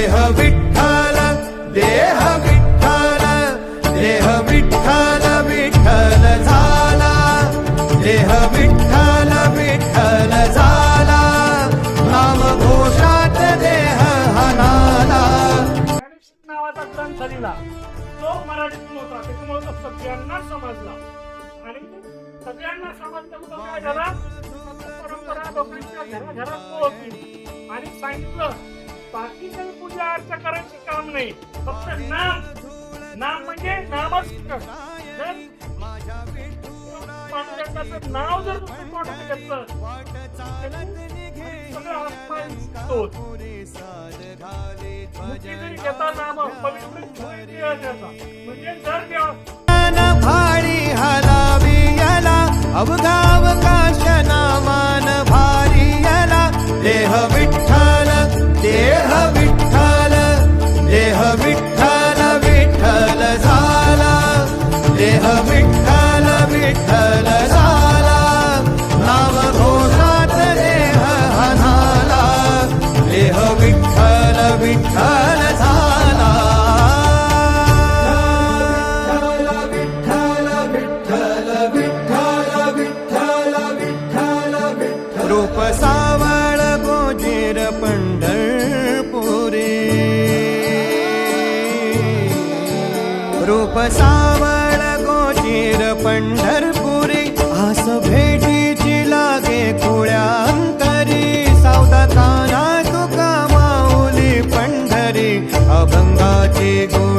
देह विठ्ठल देह विठ्ठल देह विठ्ठल विठ्ठल झाला. देह विठ्ठल विठ्ठल झाला. नाम घोषात देह हनाला. नावाचा ग्रंथ लिहिला. तो मराठीत नव्हता त्याच्यामुळे तो सगळ्यांना समजला. आणि सगळ्यांना समजलं काय झाला? परंपरा लोकांच्या घराघरात पोहोचली. आणि सांगितलं बाकी काही पूजा अर्चा करायची काम नाही. फक्त नाम. नाम म्हणजे नामच नाव जर तुम्ही तोंडात घेतलं सगळं जरी घेता नाम पवित्र म्हणजे जर देवा हलावी याला अवघावकाश विठ्ठल झाला नाम घोषात देह हनाला देह विठ्ठल विठ्ठल झाला. रूप सावळ गोजीर पंढरपुरी. रूप सावळ llegó.